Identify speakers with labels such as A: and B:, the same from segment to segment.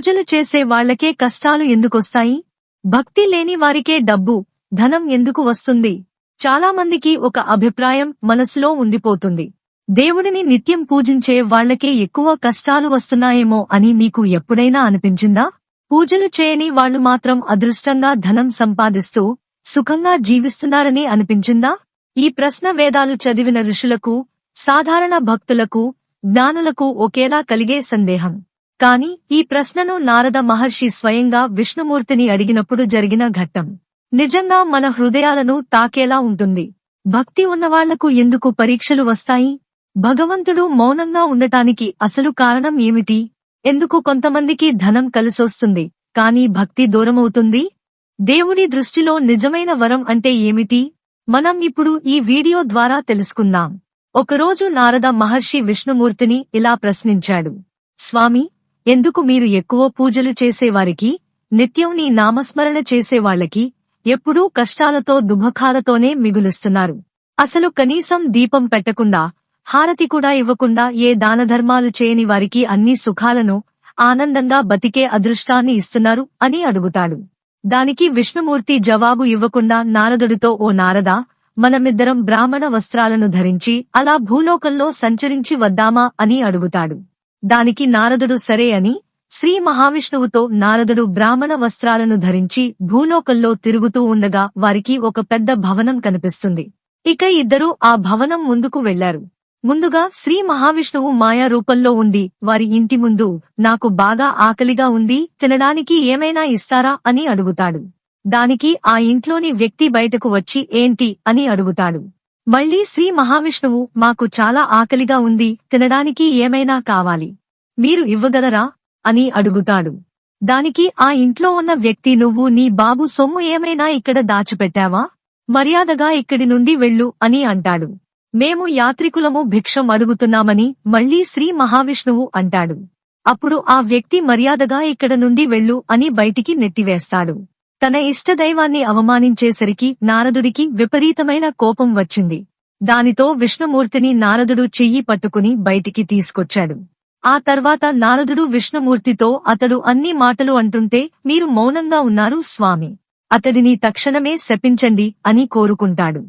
A: పూజలు చేసే వాళ్ళకే కష్టాలు ఎందుకొస్తాయి? భక్తి లేని వారికే డబ్బు ధనం ఎందుకు వస్తుంది? చాలా మందికి ఒక అభిప్రాయం మనసులో ఉండిపోతుంది. దేవుడిని నిత్యం పూజించే వాళ్ళకే ఎక్కువ కష్టాలు వస్తున్నాయేమో అని మీకు ఎప్పుడైనా అనిపించిందా? పూజలు చేయని వాళ్ళు మాత్రం అదృష్టంగా ధనం సంపాదిస్తూ సుఖంగా జీవిస్తున్నారని అనిపించిందా? ఈ ప్రశ్న వేదాలు చదివిన ఋషులకు సాధారణ భక్తులకు జ్ఞానులకు ఒకేలా కలిగే సందేహం. కాని ఈ ప్రశ్నను నారద మహర్షి స్వయంగా విష్ణుమూర్తిని అడిగినప్పుడు జరిగిన ఘట్టం. నిజంగా మన హృదయాలను తాకేలా ఉంటుంది. భక్తి ఉన్నవాళ్ళకు ఎందుకు పరీక్షలు వస్తాయి? భగవంతుడు మౌనంగా ఉండటానికి అసలు కారణం ఏమిటి? ఎందుకు కొంతమందికి ధనం కలిసొస్తుంది కాని భక్తి దూరమవుతుంది? దేవుడి దృష్టిలో నిజమైన వరం అంటే ఏమిటి? మనం ఇప్పుడు ఈ వీడియో ద్వారా తెలుసుకుందాం. ఒకరోజు నారద మహర్షి విష్ణుమూర్తిని ఇలా ప్రశ్నించాడు. స్వామి ఎందుకు మీరు ఎక్కువ పూజలు చేసేవారికి నిత్యం నీ నామస్మరణ చేసేవాళ్ళకి ఎప్పుడూ కష్టాలతో దుఃఖాలతోనే మిగులుస్తున్నారు. అసలు కనీసం దీపం పెట్టకుండా హారతి కూడా ఇవ్వకుండా ఏ దానధర్మాలు చేయని వారికి అన్ని సుఖాలను ఆనందంగా బతికే అదృష్టాన్ని ఇస్తున్నారు అని అడుగుతాడు. దానికి విష్ణుమూర్తి జవాబు ఇవ్వకుండా నారదుడితో ఓ నారదా మనమిద్దరం బ్రాహ్మణ వస్త్రాలను ధరించి అలా భూలోకంలో సంచరించి వద్దామా అని అడుగుతాడు. దానికి నారదుడు సరే అని శ్రీ మహావిష్ణువుతో నారదుడు బ్రాహ్మణ వస్త్రాలను ధరించి భూలోకంలో తిరుగుతూ ఉండగా వారికి ఒక పెద్ద భవనం కనిపిస్తుంది. ఇక ఇద్దరూ ఆ భవనం ముందుకు వెళ్ళారు. ముందుగా శ్రీ మహావిష్ణువు మాయా రూపంలో ఉండి వారి ఇంటి ముందు నాకు బాగా ఆకలిగా ఉంది తినడానికి ఏమైనా ఇస్తారా? అని అడుగుతాడు. దానికి ఆ ఇంట్లోని వ్యక్తి బయటకు వచ్చి ఏంటి? అని అడుగుతాడు. మళ్ళీ శ్రీ మహావిష్ణువు మాకు చాలా ఆకలిగా ఉంది తినడానికి ఏమైనా కావాలి. మీరు ఇవ్వగలరా? అని అడుగుతాడు. దానికి ఆ ఇంట్లో ఉన్న వ్యక్తి నువ్వు నీ బాబు సొమ్ము ఏమైనా ఇక్కడ దాచిపెట్టావా? మర్యాదగా ఇక్కడి నుండి వెళ్ళు అని అంటాడు. మేము యాత్రికులము భిక్షం అడుగుతున్నామని మళ్ళీ శ్రీ మహావిష్ణువు అంటాడు. అప్పుడు ఆ వ్యక్తి మర్యాదగా ఇక్కడ నుండి వెళ్ళు అని బయటికి నెట్టివేస్తాడు. తన ఇష్టదైవాన్ని అవమానించేసరికి నారదుడికి విపరీతమైన కోపం వచ్చింది. దానితో విష్ణుమూర్తిని నారదుడు చెయ్యి పట్టుకుని బయటికి తీసుకొచ్చాడు. ఆ తర్వాత నారదుడు విష్ణుమూర్తితో అతడు అన్ని మాటలు అంటుంటే మీరు మౌనంగా ఉన్నారు స్వామి. అతడిని తక్షణమే శపించండి అని కోరుకుంటాడు.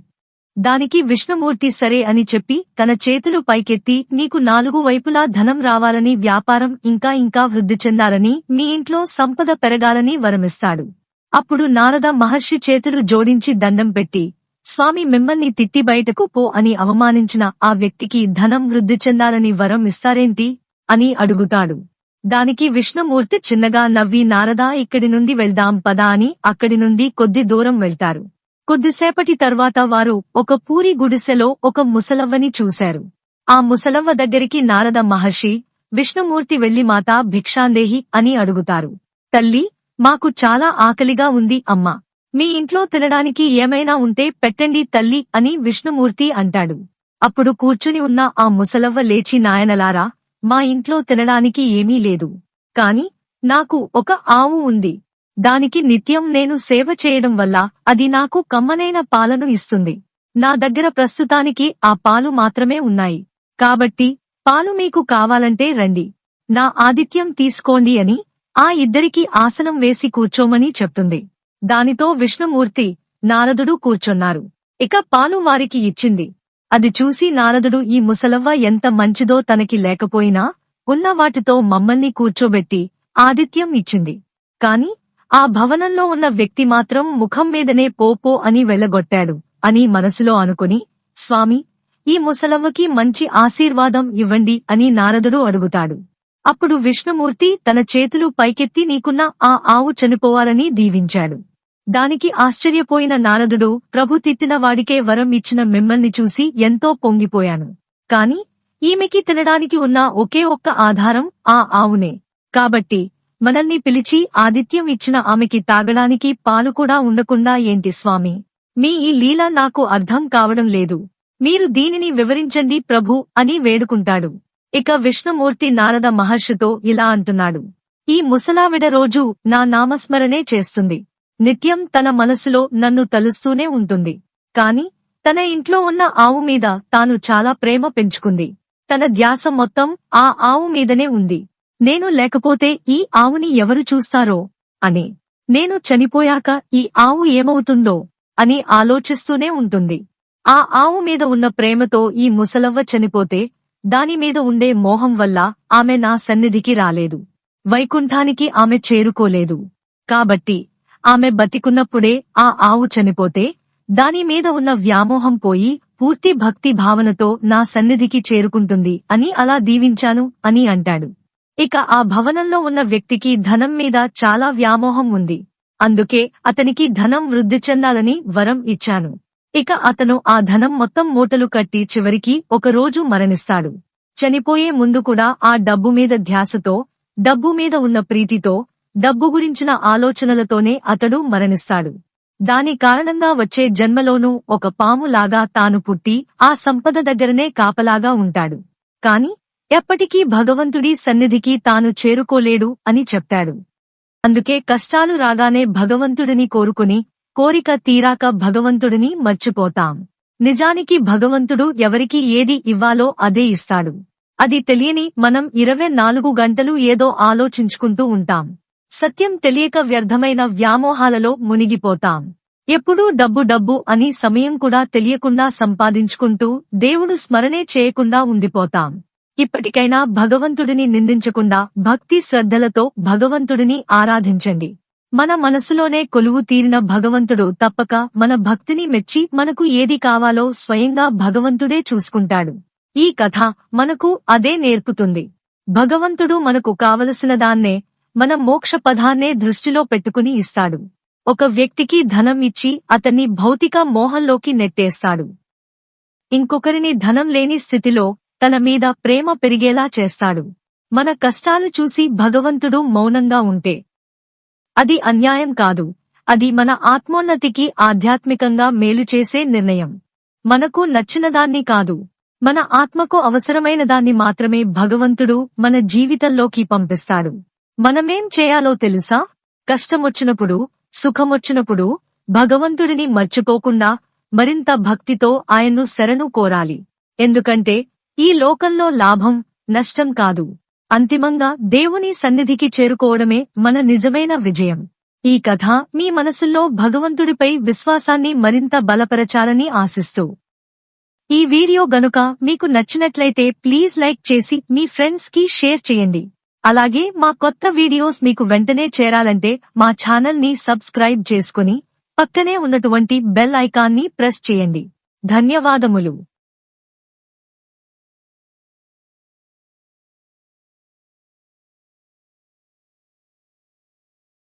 A: దానికి విష్ణుమూర్తి సరే అని చెప్పి తన చేతులు పైకెత్తి నీకు నాలుగు వైపులా ధనం రావాలని వ్యాపారం ఇంకా ఇంకా వృద్ధి చెందాలని మీ ఇంట్లో సంపద పెరగాలని వరమిస్తాడు. అప్పుడు నారద మహర్షి చేతులు జోడించి దండం పెట్టి స్వామి మిమ్మల్ని తిట్టి బయటకు పో అని అవమానించిన ఆ వ్యక్తికి ధనం వృద్ధి చెందాలని వరం ఇస్తారేంటి? అని అడుగుతాడు. దానికి విష్ణుమూర్తి చిన్నగా నవ్వి నారదా ఇక్కడి నుండి వెళ్దాం పదా అని అక్కడి నుండి కొద్ది దూరం వెళ్తారు. కొద్దిసేపటి తర్వాత వారు ఒక పూరి గుడిసెలో ఒక ముసలవ్వని చూశారు. ఆ ముసలవ్వ దగ్గరికి నారద మహర్షి విష్ణుమూర్తి వెళ్ళి మాతా భిక్షాందేహి అని అడుగుతారు. తల్లి మాకు చాలా ఆకలిగా ఉంది అమ్మా. మీ ఇంట్లో తినడానికి ఏమైనా ఉంటే పెట్టండి తల్లి అని విష్ణుమూర్తి అంటాడు. అప్పుడు కూర్చుని ఉన్న ఆ ముసలవ్వ లేచి నాయనలారా మా ఇంట్లో తినడానికి ఏమీ లేదు. కాని నాకు ఒక ఆవు ఉంది. దానికి నిత్యం నేను సేవ చేయడం వల్ల అది నాకు కమ్మనైన పాలను ఇస్తుంది. నా దగ్గర ప్రస్తుతానికి ఆ పాలు మాత్రమే ఉన్నాయి. కాబట్టి పాలు మీకు కావాలంటే రండి. నా ఆదిత్యం తీసుకోండి అని ఆ ఇద్దరికి ఆసనం వేసి కూర్చోమని చెప్తుంది. దానితో విష్ణుమూర్తి నారదుడు కూర్చున్నారు. ఇక పాలు వారికి ఇచ్చింది. అది చూసి నారదుడు ఈ ముసలవ్వ ఎంత మంచిదో తనకి లేకపోయినా ఉన్న వాటితో మమ్మల్ని కూర్చోబెట్టి ఆదిత్యం ఇచ్చింది. కాని ఆ భవనంలో ఉన్న వ్యక్తి మాత్రం ముఖం మీదనే పోపో అని వెళ్ళగొట్టాడు అని మనసులో అనుకుని స్వామి ఈ ముసలవ్వకి మంచి ఆశీర్వాదం ఇవ్వండి అని నారదుడు అడుగుతాడు. అప్పుడు విష్ణుమూర్తి తన చేతులు పైకెత్తి నీకున్న ఆ ఆవు చనిపోవాలని దీవించాడు. దానికి ఆశ్చర్యపోయిన నారదుడు ప్రభు తిట్టిన వాడికే వరం ఇచ్చిన మిమ్మల్ని చూసి ఎంతో పొంగిపోయాను. కాని ఈమెకి తినడానికి ఉన్న ఒకే ఒక్క ఆధారం ఆ ఆవునే. కాబట్టి మనల్ని పిలిచి ఆదిత్యం ఇచ్చిన ఆమెకి తాగడానికి పాలు కూడా ఉండకుండా ఏంటి స్వామి? మీ ఈ లీల నాకు అర్థం కావడం లేదు. మీరు దీనిని వివరించండి ప్రభు అని వేడుకుంటాడు. ఇక విష్ణుమూర్తి నారద మహర్షితో ఇలా అంటున్నాడు. ఈ ముసలావిడ రోజు నా నామస్మరణే చేస్తుంది. నిత్యం తన మనసులో నన్ను తలుస్తూనే ఉంటుంది. కాని తన ఇంట్లో ఉన్న ఆవు మీద తాను చాలా ప్రేమ పెంచుకుంది. తన ధ్యాస మొత్తం ఆ ఆవు మీదనే ఉంది. నేను లేకపోతే ఈ ఆవుని ఎవరు చూస్తారో అని. నేను చనిపోయాక ఈ ఆవు ఏమవుతుందో అని ఆలోచిస్తూనే ఉంటుంది. ఆ ఆవు మీద ఉన్న ప్రేమతో ఈ ముసలవ్వ చనిపోతే దాని మీద ఉండే మోహం వల్ల ఆమె నా సన్నిధికి రాలేదు. వైకుంఠానికి ఆమె చేరుకోలేదు. కాబట్టి ఆమె బతికున్నప్పుడే ఆ ఆవు చనిపోతే దాని మీద ఉన్న వ్యామోహం పోయి పూర్తి భక్తి భావనతో నా సన్నిధికి చేరుకుంటుంది అని అలా దీవించాను అని అంటాడు. ఇక ఆ భవనంలో ఉన్న వ్యక్తికి ధనం మీద చాలా వ్యామోహం ఉంది. అందుకే అతనికి ధనం వృద్ధి చెందాలని వరం ఇచ్చాను. ఇక అతను ఆ ధనం మొత్తం మూటలు కట్టి చివరికి ఒకరోజు మరణిస్తాడు. చనిపోయే ముందు కూడా ఆ డబ్బు మీద ధ్యాసతో డబ్బు మీద ఉన్న ప్రీతితో డబ్బు గురించిన ఆలోచనలతోనే అతడు మరణిస్తాడు. దాని కారణంగా వచ్చే జన్మలోనూ ఒక పాములాగా తాను పుట్టి ఆ సంపద దగ్గరనే కాపలాగా ఉంటాడు. కాని ఎప్పటికీ భగవంతుడి సన్నిధికి తాను చేరుకోలేడు అని చెప్తాడు. అందుకే కష్టాలు రాగానే భగవంతుడిని కోరుకుని కోరిక తీరాక భగవంతుడిని మర్చిపోతాం. నిజానికి భగవంతుడు ఎవరికి ఏది ఇవ్వాలో అదే ఇస్తాడు. అది తెలియని మనం ఇరవై నాలుగు గంటలు ఏదో ఆలోచించుకుంటూ ఉంటాం. సత్యం తెలియక వ్యర్థమైన వ్యామోహాలలో మునిగిపోతాం. ఎప్పుడూ డబ్బు డబ్బు అని సమయం కూడా తెలియకుండా సంపాదించుకుంటూ దేవుడు స్మరణే చేయకుండా ఉండిపోతాం. ఇప్పటికైనా భగవంతుడిని నిందించకుండా భక్తి శ్రద్ధలతో భగవంతుడిని ఆరాధించండి. మన మనసులోనే కొలువు తీరిన భగవంతుడు తప్పక మన భక్తిని మెచ్చి మనకు ఏది కావాలో స్వయంగా భగవంతుడే చూసుకుంటాడు. ఈ కథ మనకు అదే నేర్పుతుంది. భగవంతుడు మనకు కావలసిన దాన్నే మన మోక్ష పదాన్నే దృష్టిలో పెట్టుకుని ఇస్తాడు. ఒక వ్యక్తికి ధనం ఇచ్చి అతన్ని భౌతిక మోహంలోకి నెట్టేస్తాడు. ఇంకొకరిని ధనం లేని స్థితిలో తన మీద ప్రేమ పెరిగేలా చేస్తాడు. మన కష్టాలు చూసి భగవంతుడు మౌనంగా ఉంటే అది అన్యాయం కాదు. అది మన ఆత్మోన్నతికి ఆధ్యాత్మికంగా మేలు చేసే నిర్ణయం. మనకు నచ్చినదాన్ని కాదు. మన ఆత్మకు అవసరమైన దాన్ని మాత్రమే భగవంతుడు మన జీవితంలోకి పంపిస్తాడు. మనమేం చేయాలో తెలుసా? కష్టమొచ్చినప్పుడు సుఖమొచ్చినప్పుడు భగవంతుడిని మర్చిపోకుండా మరింత భక్తితో ఆయన్ను శరణు కోరాలి. ఎందుకంటే ఈ లోకంలో లాభం నష్టం కాదు. అంతిమంగా దేవుని సన్నిధికి చేరుకోవడమే మన నిజమైన విజయం. ఈ కథ మీ మనసుల్లో భగవంతుడిపై విశ్వాసాన్ని మరింత బలపరచాలని ఆశిస్తూ. ఈ వీడియో గనుక మీకు నచ్చినట్లయితే ప్లీజ్ లైక్ చేసి మీ ఫ్రెండ్స్కి షేర్ చేయండి. అలాగే మా కొత్త వీడియోస్ మీకు వెంటనే చేరాలంటే మా ఛానల్ని సబ్స్క్రైబ్ చేసుకుని పక్కనే ఉన్నటువంటి బెల్ ఐకాన్ని ప్రెస్ చేయండి. ధన్యవాదములు.